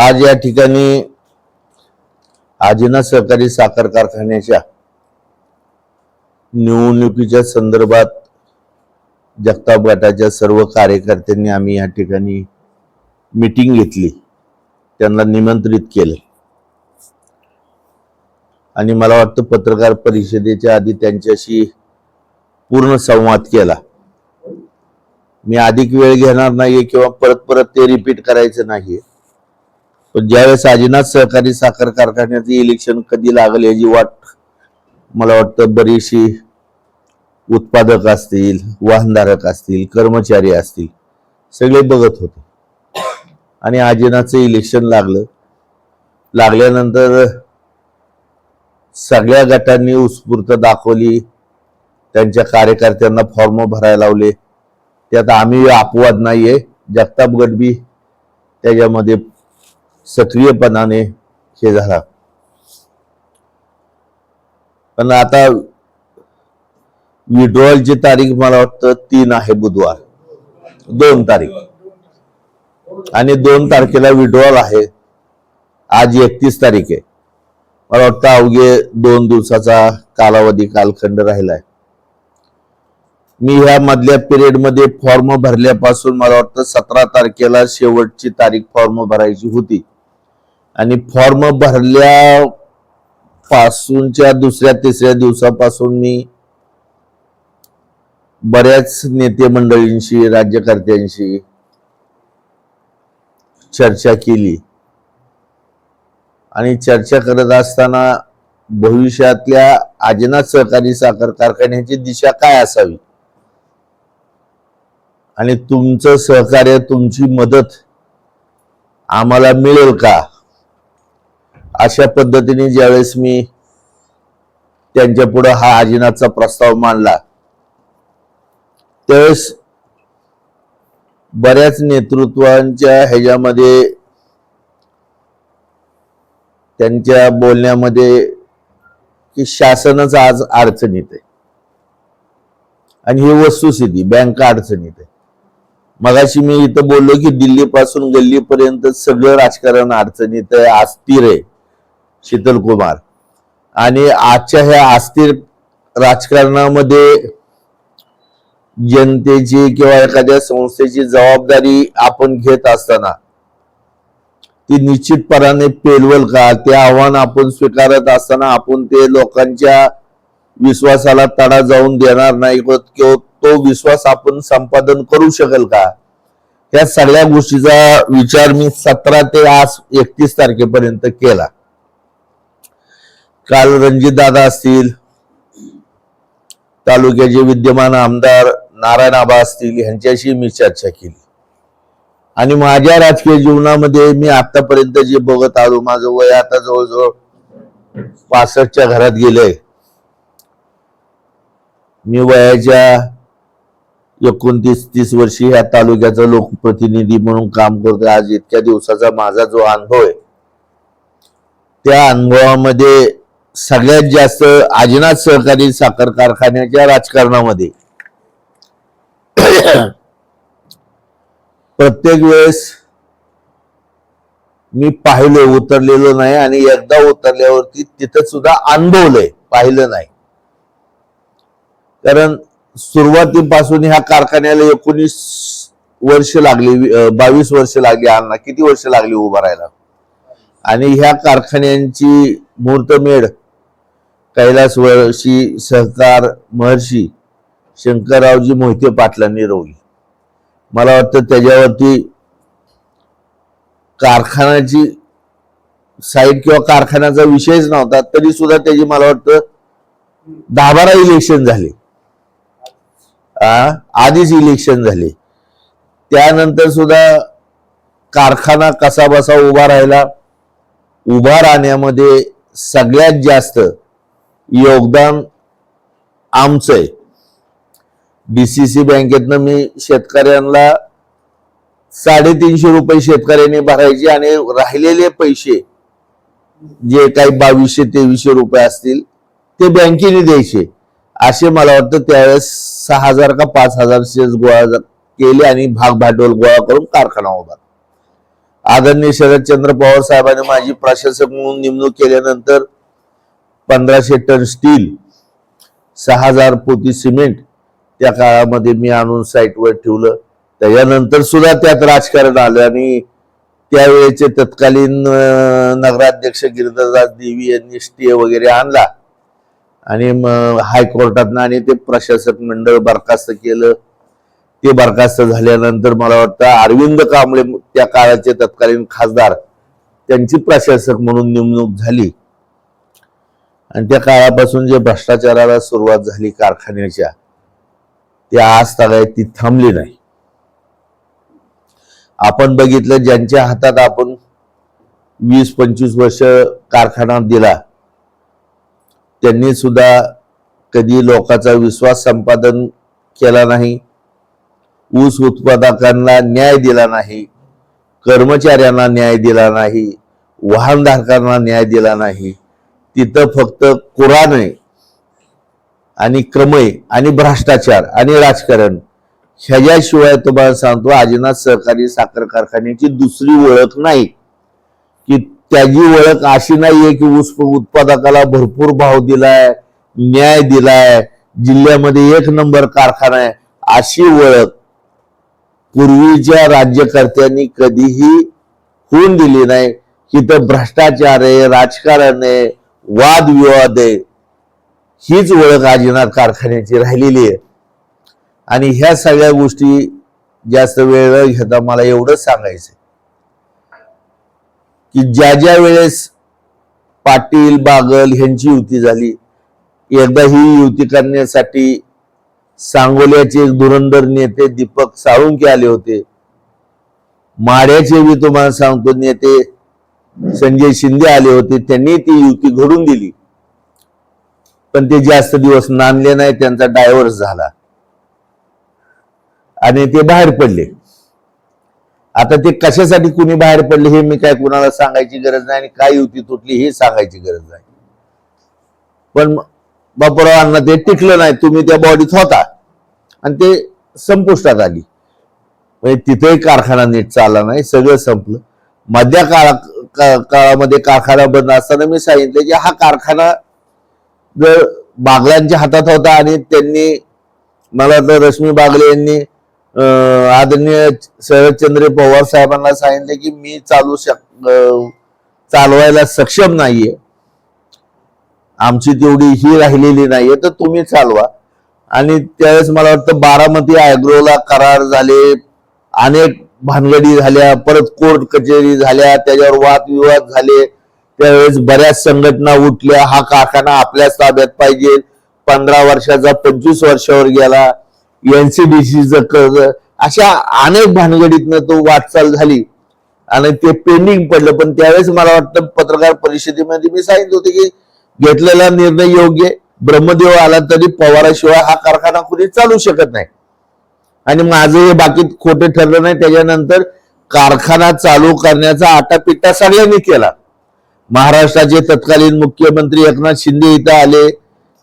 आज या ठिकाणी आजिना सहकारी साखर कारखान्याच्या निवडणुकीच्या संदर्भात जगताप गटाच्या सर्व कार्यकर्त्यांनी आम्ही या ठिकाणी मीटिंग घेतली. त्यांना निमंत्रित केले. आणि मला वाटतं पत्रकार परिषदेच्या आधी त्यांच्याशी पूर्ण संवाद केला. मी अधिक वेळ घेणार नाहीये किंवा परत परत ते रिपीट करायचं नाहीये. पण ज्यावेळेस आजीनाथ सहकारी साखर कारखान्याचे इलेक्शन कधी लागले याची वाट मला वाटतं बरीचशी उत्पादक असतील वाहनधारक असतील कर्मचारी असतील सगळे बघत होते. आणि आजीनाथचं इलेक्शन लागलं. लागल्यानंतर सगळ्या गटांनी उत्स्फूर्त दाखवली. त्यांच्या कार्यकर्त्यांना फॉर्म भरायला लावले. त्यात आम्ही अपवाद नाहीये. जगताप गडबी त्याच्यामध्ये सक्रियपणाने हे झाला. पण आता विड्रॉलची तारीख मला वाटतं तीन आहे बुधवार. दोन तारीख. आणि दोन तारखेला विड्रॉल आहे. आज एकतीस तारीख आहे. मला वाटतं अवघे दोन दिवसाचा कालावधी कालखंड राहिलाय. मी ह्या मधल्या पिरियडमध्ये फॉर्म भरल्यापासून मला वाटतं सतरा तारखेला शेवटची तारीख फॉर्म भरायची होती. आणि फॉर्म भरल्या पासूनच्या दुसऱ्या तिसऱ्या दिवसापासून मी बऱ्याच नेते मंडळींशी राज्यकर्त्यांशी चर्चा केली. आणि चर्चा करत असताना भविष्यातल्या आजनाथ सहकारी साखर कारखान्याची दिशा काय असावी? आणि तुमचं सहकार्य तुमची मदत आम्हाला मिळेल का? अशा पद्धतीने ज्यावेळेस मी त्यांच्या पुढं हा आजीनाथचा प्रस्ताव मांडला त्यावेळेस बऱ्याच नेतृत्वांच्या ह्याच्यामध्ये त्यांच्या बोलण्यामध्ये की शासनच आज अडचणीत आहे. आणि ही वस्तुस्थिती बँका अडचणीत आहे. मगाशी मी इथं बोललो की दिल्ली पासून गल्लीपर्यंत सगळं राजकारण अडचणीत आहे अस्थिर आहे. शीतल कुमार. आणि आजच्या ह्या अस्थिर राजकारणामध्ये जनतेची किंवा एखाद्या संस्थेची जबाबदारी आपण घेत असताना ती निश्चितपणाने पेलवल का? ते आव्हान आपण स्वीकारत असताना आपण ते लोकांच्या विश्वासाला तडा जाऊन देणार नाही किंवा तो विश्वास आपण संपादन करू शकेल का? या सगळ्या गोष्टीचा विचार मी सतरा ते आज एकतीस तारखेपर्यंत केला. काल रणजित दादा असतील तालुक्याचे विद्यमान आमदार नारायण आबा असतील यांच्याशी मी चर्चा केली. आणि माझ्या राजकीय जीवनामध्ये मी आतापर्यंत जे बघत आलो माझं वय आता जवळजवळ पासष्टच्या घरात गेलंय. मी वयाच्या एकोणतीस तीस वर्षी ह्या तालुक्याचा लोकप्रतिनिधी म्हणून काम करतोय. आज इतक्या दिवसाचा माझा जो अनुभव आहे त्या अनुभवामध्ये सगळ्यात जास्त आजनाथ सहकारी साखर कारखान्याच्या राजकारणामध्ये. प्रत्येक वेळेस मी पाहिलो उतरलेलो नाही आणि एकदा उतरल्यावरती तिथं सुद्धा अनुभवलंय पाहिलं नाही. कारण सुरुवातीपासून ह्या कारखान्याला एकोणीस वर्ष लागली बावीस वर्ष लागली आणला किती वर्ष लागली उभारायला आणि ह्या कारखान्यांची मुहूर्तमेढ कैलास वर्षी सहकार महर्षी शंकररावजी मोहिते पाटलांनी रोवली. मला वाटतं त्याच्यावरती कारखान्याची साईड किंवा कारखान्याचा विषयच नव्हता तरी सुद्धा त्याची मला वाटतं दहा बारा इलेक्शन झाले आधीच इलेक्शन झाले. त्यानंतर सुद्धा कारखाना कसा बसा उभा राहिला उभा राहण्यामध्ये सगळ्यात जास्त योगदान आमचं आहे. डीसीसी बँकेतनं मी शेतकऱ्यांना साडेतीनशे रुपये शेतकऱ्यांनी भरायचे आणि राहिलेले पैसे जे काही बावीसशे तेवीसशे रुपये असतील ते बँकेने द्यायचे. असे मला वाटतं त्यावेळेस सहा हजार का पाच हजार शेअर्स गोळा केले आणि भाग भांडवल गोळा करून कारखाना उभा आदरणीय शरदचंद्र पवार साहेबांनी माझी प्रशासक म्हणून नेमणूक केल्यानंतर पंधराशे टन स्टील सहा हजार पोती सिमेंट त्या काळामध्ये मी आणून साईटवर ठेवलं. त्याच्यानंतर सुद्धा त्यात राजकारण आलं आणि त्यावेळेचे तत्कालीन नगराध्यक्ष गिरिधरदास देवी यांनी स्टे वगैरे आणला. आणि मग हायकोर्टातनं आणि ते प्रशासक मंडळ बरखास्त केलं. ते बरखास्त झाल्यानंतर मला वाटतं अरविंद कांबळे त्या काळाचे तत्कालीन खासदार त्यांची प्रशासक म्हणून नेमणूक झाली. आणि त्या काळापासून जे भ्रष्टाचाराला सुरुवात झाली कारखान्याच्या त्या आज तागायत ती थांबली नाही. आपण बघितलं ज्यांच्या हातात आपण वीस पंचवीस वर्ष कारखाना दिला त्यांनी सुद्धा कधी लोकांचा विश्वास संपादन केला नाही ऊस उत्पादकांना न्याय दिला नाही कर्मचाऱ्यांना न्याय दिला नाही वाहनधारकांना न्याय दिला नाही तिथं फक्त कुराण आहे आणि क्रमय आणि भ्रष्टाचार आणि राजकारण ह्याच्याशिवाय तुम्हाला सांगतो आजीनाथ सहकारी साखर कारखान्याची दुसरी ओळख नाही. की त्याची ओळख अशी नाहीये की ऊस उत्पादकाला भरपूर भाव दिलाय न्याय दिलाय जिल्ह्यामध्ये एक नंबर कारखाना आहे अशी ओळख पूर्वीच्या राज्यकर्त्यांनी कधीही होऊन दिली नाही. तिथं भ्रष्टाचार आहे राजकारण आहे वादविवाद आहे हीच ओळख आजीनाथ कारखान्याची राहिलेली आहे. आणि ह्या सगळ्या गोष्टी जास्त वेळ न घेता मला एवढंच सांगायचं की ज्या ज्या वेळेस पाटील बागल ह्यांची युती झाली एकदा ही युती करण्यासाठी सांगोल्याचे एक धुरंधर नेते दीपक साळुंके आले होते. माड्याचे मी तुम्हाला सांगतो नेते संजय शिंदे आले होते त्यांनी ती युती घडून दिली. पण ते जास्त दिवस नांदले नाही त्यांचा डायव्हर्स झाला. आणि ते बाहेर पडले. आता ते कशासाठी कुणी बाहेर पडले हे मी काय कुणाला सांगायची गरज नाही आणि काय युती तुटली हे सांगायची गरज नाही. पण बापूरावांना ते टिकलं नाही तुम्ही त्या बॉडीत होता. आणि ते संपुष्टात आली. म्हणजे तिथेही कारखाना नीट चालला नाही सगळं संपलं. मध्या काळात काळामध्ये कारखाना बंद असताना मी सांगितलं की हा कारखाना जर बागलांच्या हातात होता आणि त्यांनी मला तर रश्मी बागले यांनी आदरणीय शरदचंद्र पवार साहेबांना सांगितले की मी चालू शक चालवायला सक्षम नाहीये. आमची तेवढी ही राहिलेली नाहीये तर तुम्ही चालवा. आणि त्यावेळेस मला वाटतं बारामती अॅग्रोला करार झाले. अनेक भानगडी झाल्या परत कोर्ट कचेरी झाल्या त्याच्यावर वादविवाद झाले. त्यावेळेस बऱ्याच संघटना उठल्या हा कारखाना आपल्याच ताब्यात पाहिजे. पंधरा वर्षाचा पंचवीस वर्षावर गेला. एनसीडीसीच कर्ज अशा अनेक भानगडीतनं तो वाटचाल झाली. आणि ते पेंडिंग पडलं. पण त्यावेळेस मला वाटतं पत्रकार परिषदेमध्ये मी सांगितलं होते की घेतलेला निर्णय योग्य ब्रह्मदेव आला तरी पवाराशिवाय हा कारखाना कुणी चालू शकत नाही. आणि माझं हे बाकी खोटे ठरलं नाही त्याच्यानंतर कारखाना चालू करण्याचा आटापिट्टा सगळ्यांनी केला. महाराष्ट्राचे तत्कालीन मुख्यमंत्री एकनाथ शिंदे इथं आले.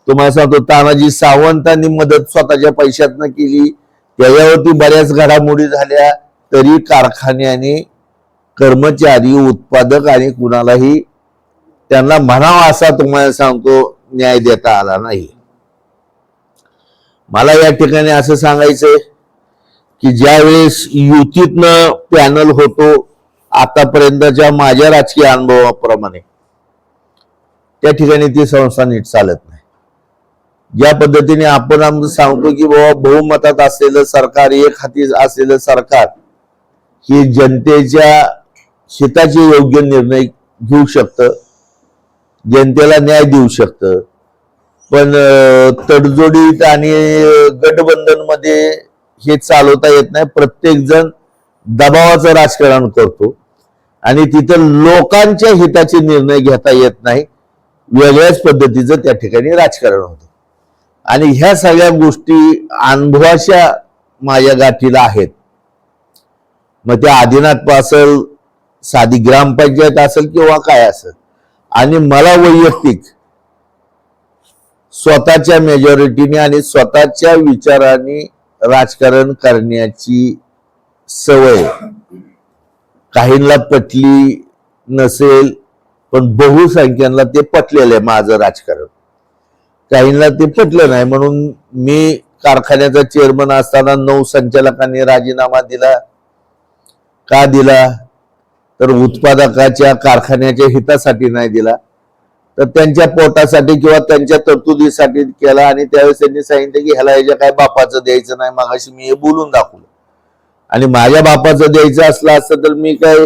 तुम्हाला सांगतो तानाजी सावंतांनी मदत स्वतःच्या पैशातनं केली. त्याच्यावरती बऱ्याच घडामोडी झाल्या. तरी कारखान्याने कर्मचारी उत्पादक आणि कुणालाही त्यांना म्हणावा असा तुम्हाला सांगतो न्याय देता आला नाही. मला या ठिकाणी असं सांगायचंय की ज्यावेळेस युतीतनं पॅनल होतो आतापर्यंतच्या माझ्या राजकीय अनुभवाप्रमाणे त्या ठिकाणी ती संस्था नीट चालत नाही. ज्या पद्धतीने आपण सांगतो की बाबा बहुमतात असलेलं सरकार एक हाती असलेलं सरकार हे जनतेच्या हिताचे योग्य निर्णय घेऊ शकतं जनतेला न्याय देऊ शकतं. पण तडजोडीत आणि गठबंधनमध्ये हे चालवता येत नाही. प्रत्येक जण दबावाचं राजकारण करतो. आणि तिथं लोकांच्या हिताचे निर्णय घेता येत नाही. वेगळ्याच पद्धतीचं त्या ठिकाणी राजकारण होतं. आणि ह्या सगळ्या गोष्टी अनुभवाच्या माझ्या गाठीला आहेत. मग त्या आदिनाथ असेल साधी ग्रामपंचायत असेल किंवा काय असेल. आणि मला वैयक्तिक स्वतःच्या मेजॉरिटीने आणि स्वतःच्या विचाराने राजकारण करण्याची सवय. काहींना पटली नसेल पण बहुसंख्यांना ते पटलेलं आहे माझं राजकारण. काहींना ते पटलं नाही म्हणून मी कारखान्याचा चेअरमन असताना नऊ संचालकांनी राजीनामा दिला. का दिला? तर उत्पादकाच्या कारखान्याच्या हितासाठी नाही दिला. तर त्यांच्या पोटासाठी किंवा त्यांच्या तरतुदीसाठी केला आणि त्यावेळेस त्यांनी सांगितलं की ह्याला याच्या काय बापाचं द्यायचं नाही मगाशी मी हे बोलून दाखवलं. आणि माझ्या बापाचं द्यायचं असलं असतं तर मी काय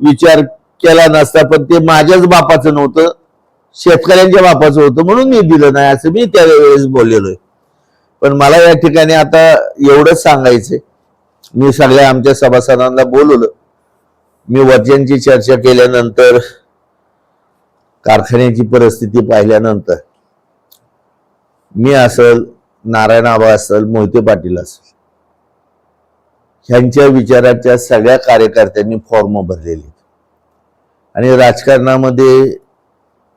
विचार केला नसता पण ते माझ्याच बापाचं नव्हतं शेतकऱ्यांच्या बापाचं होतं म्हणून मी दिलं नाही असं मी त्यावेळेस बोललेलो आहे पण मला या ठिकाणी आता एवढंच सांगायचंय. मी सगळ्या आमच्या सभासदांना बोलवलं. मी वचनची चर्चा केल्यानंतर कारखान्याची परिस्थिती पाहिल्यानंतर मी असल नारायण आबा असल मोहिते पाटील असल ह्यांच्या विचाराच्या सगळ्या कार्यकर्त्यांनी फॉर्म भरलेले आहेत. आणि राजकारणामध्ये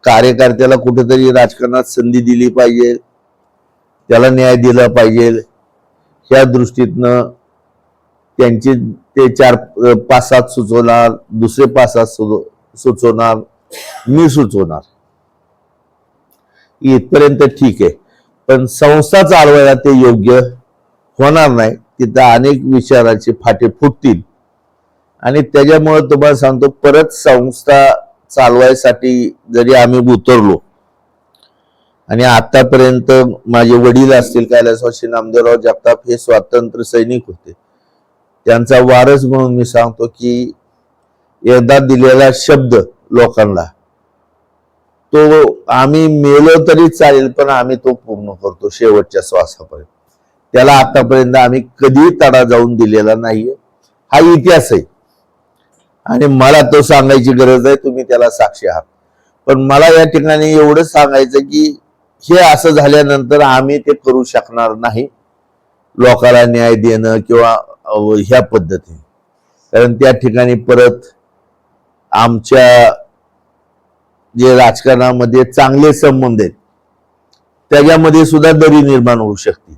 कार्यकर्त्याला कुठेतरी राजकारणात संधी दिली पाहिजे त्याला न्याय दिला पाहिजे ह्या दृष्टीतनं त्यांचे ते चार पाच सात सुचवणार दुसरे पाच सात सुचवणार मी सुचवणार इथपर्यंत ठीक आहे. पण संस्था चालवायला ते योग्य होणार नाही. तिथं अनेक विचाराचे फाटे फुटतील. आणि त्याच्यामुळे तुम्हाला सांगतो परत संस्था चालवायसाठी जरी आम्ही उतरलो आणि आतापर्यंत माझे वडील असतील कैलासवासी नामदेवराव जगताप हे स्वातंत्र्य सैनिक होते. त्यांचा वारस म्हणून मी सांगतो की एकदा दिलेला शब्द लोकांना. तो आम्ही मेलो तरी चालेल पण आम्ही तो पूर्ण करतो शेवटच्या श्वासापर्यंत. त्याला आतापर्यंत आम्ही कधी तडा जाऊन दिलेला नाहीये. हा इतिहास आहे. आणि मला तो सांगायची गरज आहे तुम्ही त्याला साक्षी आहात. पण मला या ठिकाणी एवढं सांगायचं की हे असं झाल्यानंतर आम्ही ते करू शकणार नाही. लोकांना न्याय देणं किंवा ह्या पद्धतीने. कारण त्या ठिकाणी परत आमच्या जे राजकारणामध्ये चांगले संबंध आहेत त्याच्यामध्ये सुद्धा दरी निर्माण होऊ शकते.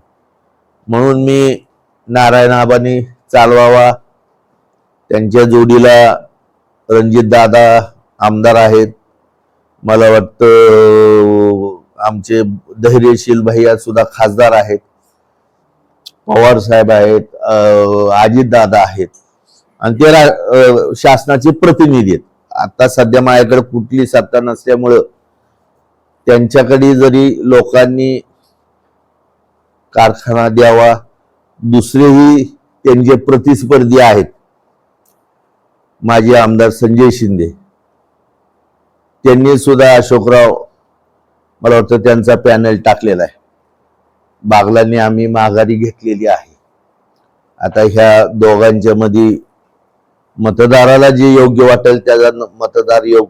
म्हणून मी नारायण आबांनी चालवावा त्यांच्या जोडीला रणजित दादा आमदार आहेत. मला वाटतं आमचे धैर्यशील भैया सुद्धा खासदार आहेत. पवार साहेब आहेत अजितदादा आहेत. आणि ते रा- शासनाचे प्रतिनिधी आहेत. आता सध्या माझ्याकडे कुठली सत्ता नसल्यामुळं त्यांच्याकडे जरी लोकांनी कारखाना द्यावा दुसरेही त्यांचे प्रतिस्पर्धी आहेत. माजी आमदार संजय शिंदे. त्यांनी सुद्धा अशोकराव मला वाटतं त्यांचा पॅनल टाकलेला आहे. बागलांनी आम्ही माघारी घेतलेली आहे. आता ह्या दोघांच्या मध्ये मतदाराला जे योग्य वाटेल त्याचा न- मतदार योग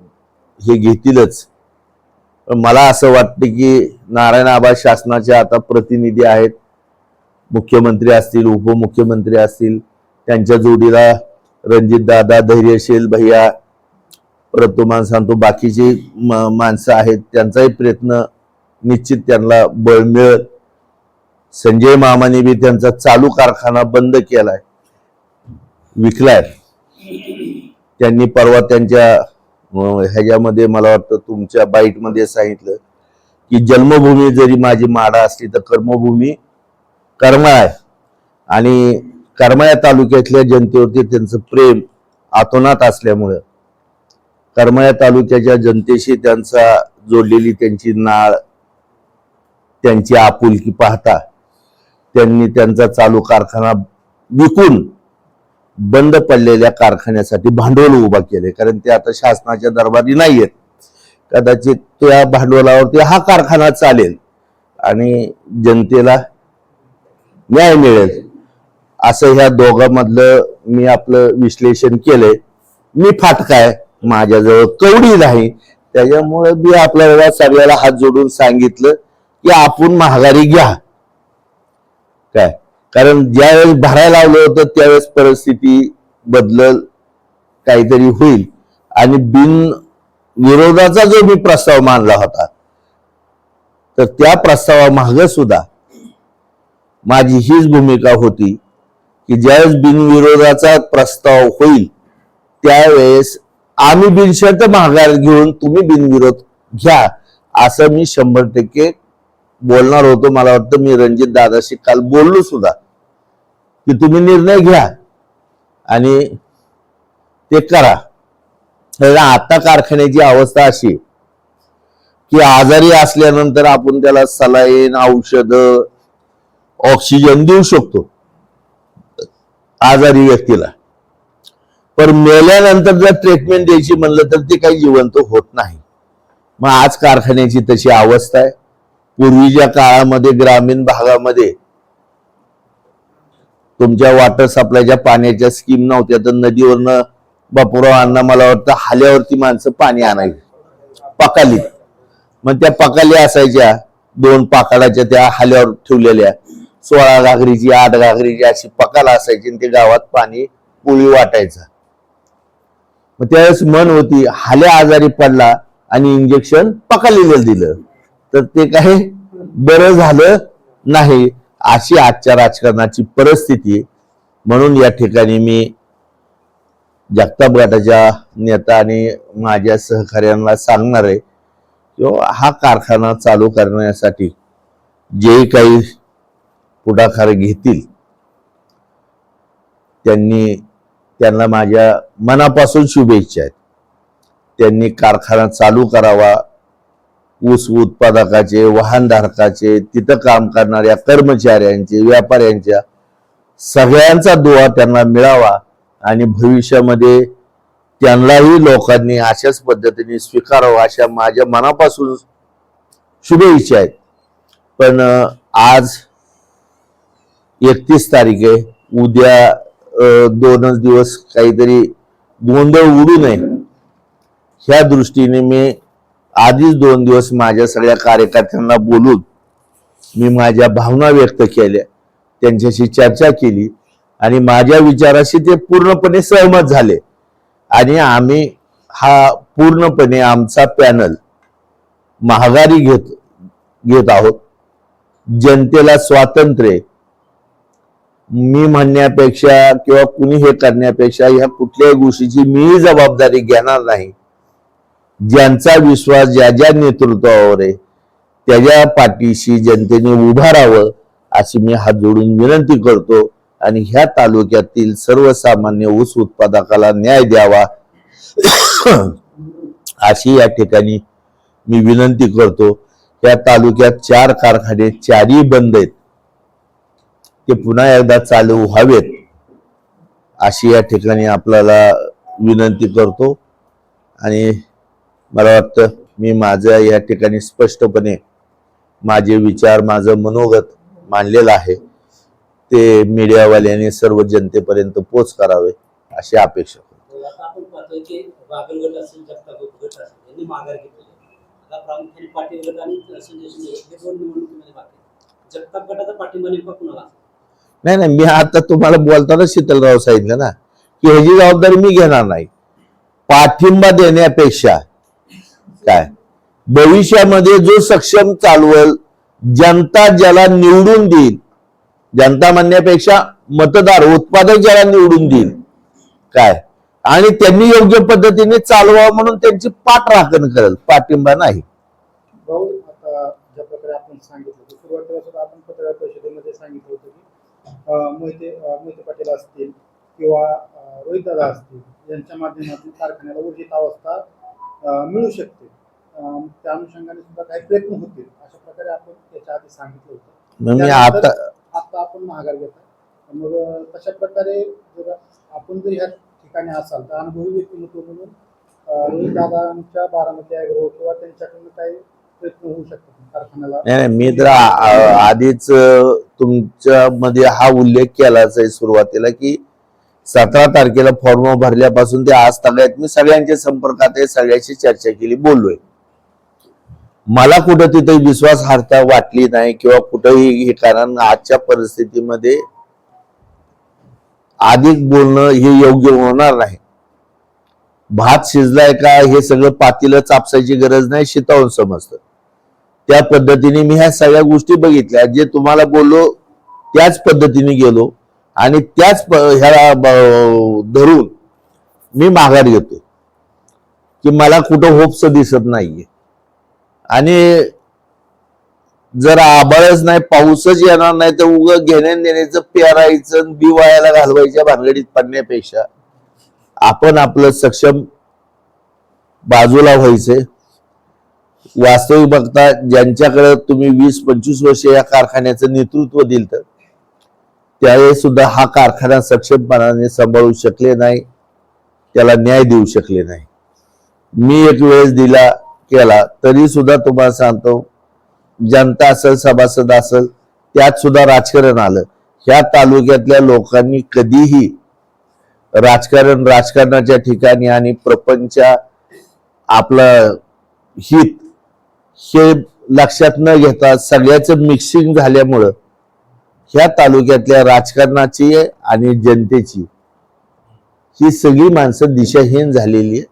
हे घेतीलच. मला असं वाटतं की नारायण आबा शासनाचे आता प्रतिनिधी आहेत. मुख्यमंत्री असतील उपमुख्यमंत्री असतील त्यांच्या जोडीला रणजित दादा धैर्यशील भैया परत तुम्हाला सांगतो बाकीची म- माणसं आहेत त्यांचाही प्रयत्न निश्चित त्यांना बळ मिळत संजय मामाने बी त्यांचा चालू कारखाना बंद केलाय. विकलाय. त्यांनी परवा त्यांच्या ह्याच्यामध्ये मला वाटतं तुमच्या बाईटमध्ये सांगितलं की जन्मभूमी जरी माझी माडा असली तर कर्मभूमी करमाळ. आहे आणि करमाळा तालुक्यातल्या जनतेवरती त्यांचं प्रेम आतोनात असल्यामुळं करमाळा तालुक्याच्या जनतेशी त्यांचा जोडलेली त्यांची नाळ त्यांची आपुलकी पाहता त्यांनी त्यांचा चालू कारखाना विकून बंद पडलेल्या कारखान्यासाठी भांडवल उभा केले कारण ते आता शासनाच्या दरबारी नाही आहेत कदाचित त्या भांडवलावरती हा कारखाना चालेल आणि जनतेला न्याय मिळेल. असं ह्या दोघांमधलं मी आपलं विश्लेषण केलंय. मी फाटकाय. माझ्याजवळ कवडी नाही. त्याच्यामुळे मी आपल्याला सगळ्याला हात जोडून सांगितलं की आपण महागारी घ्या. काय? कारण ज्यावेळेस भरायला लावलं होतं त्यावेळेस परिस्थिती बदलल काहीतरी होईल. आणि बिन विरोधाचा जो मी प्रस्ताव मांडला होता तर त्या प्रस्तावामाग सुद्धा माझी हीच भूमिका होती की ज्यावेळेस बिनविरोधाचा प्रस्ताव होईल त्यावेळेस आम्ही बिनशर्त माघार घेऊन तुम्ही बिनविरोध घ्या असं मी शंभर टक्के बोलणार होतो मला वाटतं मी रणजित दादाशी काल बोललो सुद्धा की तुम्ही निर्णय घ्या आणि ते करा. आता कारखान्याची अवस्था अशी की आजारी असल्यानंतर आपण त्याला सलाईन औषध ऑक्सिजन देऊ शकतो आजारी व्यक्तीला. पण मेल्यानंतर जर ट्रीटमेंट द्यायची म्हणलं तर ते काही जिवंत होत नाही. मग आज कारखान्याची तशी अवस्था आहे. पूर्वीच्या काळामध्ये ग्रामीण भागामध्ये तुमच्या वॉटर सप्लायच्या पाण्याच्या स्कीम नव्हत्या. तर नदीवरनं बापुराव अण्णा मला वाटतं हाल्यावरती माणसं पाणी आणायची. पकालीत मग त्या पकाली असायच्या दोन पाकाडाच्या त्या हाल्यावर ठेवलेल्या. सोळा घागरीची आठ घागरीची अशी पकाल असायची आणि ते गावात पाणी पोळी वाटायचा. मग त्यावेळेस मन होती हाल्या आजारी पडला आणि इंजेक्शन पकालीला दिलं. तर ते काही बरं झालं नाही. अशी आजच्या राजकारणाची परिस्थिती म्हणून या ठिकाणी मी जगताप गटाच्या नेता आणि माझ्या सहकार्यांना सांगणार आहे किंवा हा कारखाना चालू करण्यासाठी जे काही पुढाकार घेतील त्यांनी त्यांना माझ्या मनापासून शुभेच्छा आहेत. त्यांनी कारखाना चालू करावा ऊस उत्पादकाचे वाहनधारकाचे तिथं काम करणाऱ्या कर्मचाऱ्यांचे व्यापाऱ्यांच्या सगळ्यांचा दुवा त्यांना मिळावा आणि भविष्यामध्ये त्यांनाही लोकांनी अशाच पद्धतीने स्वीकारावं अशा माझ्या मनापासून शुभेच्छा आहेत. पण आज एकतीस तारीख आहे. उद्या दोनच दिवस काहीतरी गोंधळ उडू नये. ह्या दृष्टीने मी आधीच दोन दिवस माझ्या सगळ्या कार्यकर्त्यांना बोलून मी माझ्या भावना व्यक्त केल्या. त्यांच्याशी चर्चा केली आणि माझ्या विचाराशी ते पूर्णपणे सहमत झाले. आणि आम्ही हा पूर्णपणे आमचा पॅनल महागारी घेत घेत आहोत. जनतेला स्वातंत्र्य. मी म्हणण्यापेक्षा किंवा कुणी हे करण्यापेक्षा ह्या कुठल्याही गोष्टीची मीही जबाबदारी घेणार नाही. ज्यांचा विश्वास ज्या ज्या नेतृत्वावर आहे त्याच्या पाठीशी जनतेने उभा राहावं अशी मी हात जोडून विनंती करतो. आणि ह्या तालुक्यातील सर्वसामान्य ऊस उत्पादकाला न्याय द्यावा. अशी या ठिकाणी मी विनंती करतो. त्या तालुक्यात चार कारखाने चारही बंद आहेत. ते पुन्हा एकदा चालू व्हावेत अशी या ठिकाणी आपल्याला विनंती करतो. आणि मला वाटतं मी माझं या ठिकाणी स्पष्टपणे माझे विचार माझं मनोगत मांडलेलं आहे. ते मीडियावाल्यांनी सर्व जनतेपर्यंत पोच करावे अशी अपेक्षा? नाही नाही मी आता तुम्हाला बोलताना शीतलराव सांगितलं ना की ह्याची जबाबदारी मी घेणार नाही. पाठिंबा देण्यापेक्षा काय? भविष्यामध्ये जो सक्षम चालवल जनता ज्याला निवडून देईल जनता म्हणण्यापेक्षा मतदार उत्पादक ज्याला निवडून देईल काय? आणि त्यांनी योग्य पद्धतीने चालवावं म्हणून त्यांची पाठराखण करेल पाठिंबा नाही. पाटील असतील किंवा अं, रोहितदादा असतील यांच्या माध्यमातून कारखान्याला ऊर्जित अवस्था मिळू शकते. त्या अनुषंगाने सुद्धा काही प्रयत्न होतील अशा प्रकारे आपण त्याच्या आधी सांगितलं होतं. मी आता आता आपण महागार घेता मग तशा प्रकारे जर आपण जर ह्या ठिकाणी असाल तर अनुभवी व्यक्तिमत्व म्हणून अं, रोहितदादांच्या बारामती ॲग्रो किंवा त्यांच्याकडून काही प्रयत्न होऊ शकतात कारखान्याला. नाही मी तर आधीच तुमच्या मध्ये हा उल्लेख केलाच आहे सुरुवातीला की सतरा तारखेला फॉर्म भरल्यापासून ते आज ताब्यात मी सगळ्यांच्या संपर्कात आहे सगळ्याशी चर्चा केली बोललोय. मला कुठं तिथे विश्वासार्हता वाटली नाही किंवा कुठंही हे कारण आजच्या परिस्थितीमध्ये अधिक बोलणं हे योग्य होणार नाही. भात शिजलाय का हे सगळं पातीला चापसायची गरज नाही शितावून समजतं. त्या पद्धतीने मी ह्या सगळ्या गोष्टी बघितल्या जे तुम्हाला बोललो त्याच पद्धतीने गेलो आणि त्याच प- ह्याला धरून मी माघार घेतो की मला कुठं होपस दिसत नाहीये. आणि जर आबाळच नाही पाऊसच येणार नाही तर उग घेण्या देण्याचं पेरायचं आणि बी वायाला घालवायच्या भानगडीत पडण्यापेक्षा आपण आपलं सक्षम बाजूला व्हायचंय वास्तविक बघता ज्यांच्याकडे तुम्ही वीस पंचवीस वर्ष या कारखान्याचं नेतृत्व दिलं तर त्यावेळेस सुद्धा हा कारखाना सक्षमपणाने सांभाळू शकले नाही त्याला न्याय देऊ शकले नाही. मी एक वेळेस दिला केला तरी सुद्धा तुम्हाला सांगतो जनता असेल सभासद असेल त्यात सुद्धा राजकारण आलं. ह्या तालुक्यातल्या लोकांनी कधीही राजकारण राजकारणाच्या ठिकाणी आणि प्रपंच आपलं हित हे लक्षात न घेता सगळ्याचं मिक्सिंग झाल्यामुळं ह्या तालुक्यातल्या राजकारणाची आणि जनतेची ही सगळी माणसं दिशाहीन झालेली आहे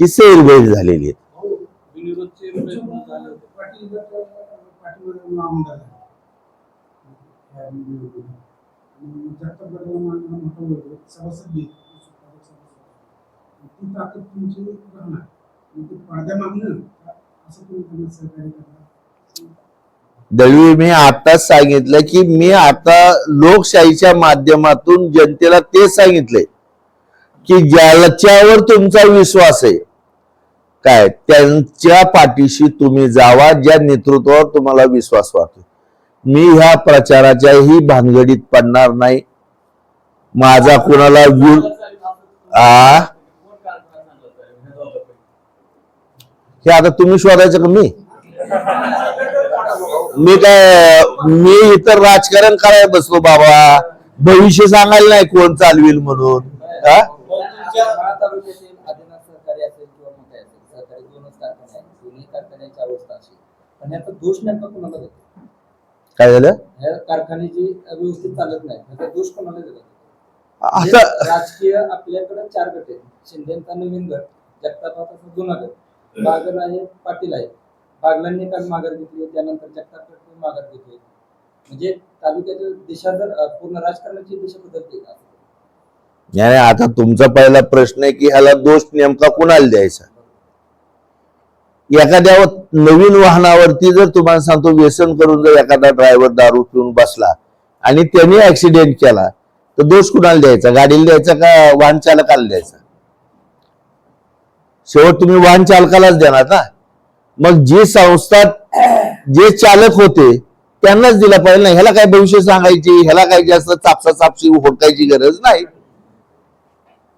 ही सैरभैर झालेली आहेत. बिनविरोधचे प्रयत्न झाले होते पाटील गट पाटील आमदार आहे. या निवडणुकीत. आणि जगताप गटाला मान- मोठं होईल. सभासद बी. ती ताकद तुमची राहणार आणि ती पडद्यामागनं असं तुम्ही त्यांना सहकार्य करणार दळवी मी आताच सांगितलं की मी आता लोकशाहीच्या माध्यमातून जनतेला ते सांगितलंय की ज्याच्यावर तुमचा विश्वास आहे काय? त्यांच्या पाठीशी तुम्ही जावा ज्या नेतृत्वावर तुम्हाला विश्वास वाटतो मी ह्या प्रचाराच्याही भानगडीत पडणार नाही. माझा कुणाला व्यू आ? हे आता तुम्ही शोधायचं का मी? मी काय मी इतर राजकारण करायला बसलो बाबा. भविष्य सांगायला नाही कोण चालविल म्हणून हा? माळा तालुक्यातील आदिनाथ सहकारी असेल किंवा मोठे असेल सहकारी दोनच कारखाने आहेत दोन्ही कारखान्याची अवस्था पण ह्याचा दोष नेमका कोणाला देतो? काय झालं? ह्या कारखान्याची व्यवस्थित चालत नाही. ह्याचा दोष कोणाला देतो आता म्हणजे राजकीय आपल्याकडे चार गट आहेत. शिंदेचा नवीन गट. जगतापाचा जुना गट बागल आहे पाटील आहे. बागलांनी काल माघार घेतली. त्यानंतर जगताप माघार घेतली. म्हणजे तालुक्याची दिशा जर अं, पूर्ण राजकारणाची दिशा बदलते का? नाही आता तुमचा पहिला प्रश्न आहे की ह्याला दोष नेमका कुणाला द्यायचा? एखाद्या नवीन वाहनावरती जर तुम्हाला सांगतो व्यसन करून जर एखादा ड्रायव्हर दारू पिऊन बसला आणि त्यांनी ऍक्सिडेंट केला तर दोष कुणाला द्यायचा? गाडीला द्यायचा का वाहन चालकाला द्यायचा? शेवट तुम्ही वाहन चालकालाच देणार ना? मग जी संस्था जे चालक होते त्यांनाच दिला पाहिजे ना? ह्याला काय भविष्य सांगायची? ह्याला काय जास्त चापसा चापशी होडकायची गरज नाही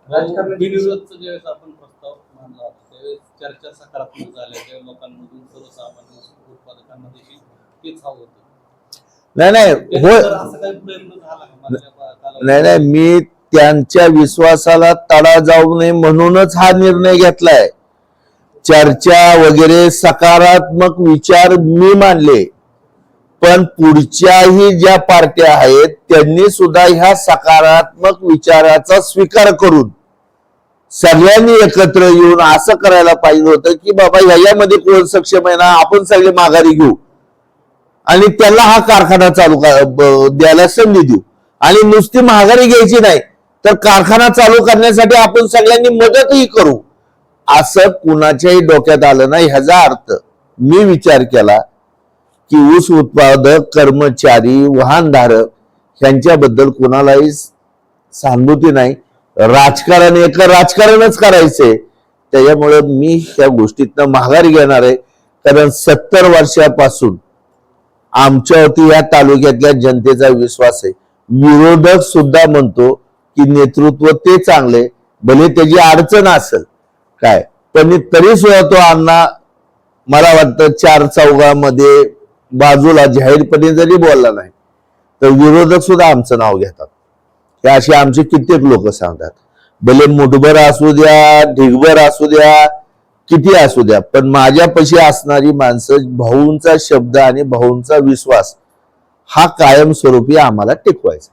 राजकारणाची बिनविरोधचं ज्यावेळेस आपण प्रस्ताव मांडला होता त्यावेळेस चर्चा सकारात्मक झाल्या त्या लोकांमधून सर्वसामान्य उत्पादकांना देखील तेच हवं होतं. नाही नाही असं काही प्रयत्न झाला कालावधीत? नाही नाही मी त्यांच्या विश्वासाला तडा जाऊ नये म्हणूनच हा निर्णय घेतलाय. चर्चा वगैरे सकारात्मक विचार मी मानले पण पुढच्याही ज्या पार्ट्या आहेत त्यांनी सुद्धा ह्या सकारात्मक विचाराचा स्वीकार करून सगळ्यांनी एकत्र येऊन असं करायला पाहिजे होतं की बाबा ह्याच्यामध्ये कोण सक्षम आहे ना आपण सगळे माघारी घेऊ. आणि त्याला हा कारखाना चालू द्यायला संधी देऊ. आणि नुसती माघारी घ्यायची नाही तर कारखाना चालू करण्यासाठी आपण सगळ्यांनी मदतही करू. असं कुणाच्याही डोक्यात आलं नाही. ह्याचा अर्थ मी विचार केला की ऊस उत्पादक कर्मचारी वाहनधारक यांच्याबद्दल कुणालाही सहानुभूती नाही. राजकारण एक राजकारणच करायचंय त्याच्यामुळे मी ह्या गोष्टीतनं माघारी घेणार आहे. कारण सत्तर वर्षापासून आमच्यावरती या तालुक्यातल्या जनतेचा विश्वास आहे. विरोधक सुद्धा म्हणतो की नेतृत्व ते चांगले भले त्याची अडचण असेल. काय? पण तरी सुद्धा तो अण्णा मला वाटतं चार चौघामध्ये बाजूला जाहीरपणे जरी बोलला नाही तर विरोधक सुद्धा आमचं नाव घेतात. हे असे आमचे कित्येक लोक सांगतात. भले मुठभर असू द्या ढिगभर असू द्या किती असू द्या पण माझ्यापाशी असणारी माणसं भाऊंचा शब्द आणि भाऊंचा विश्वास हा कायमस्वरूपी आम्हाला टिकवायचा.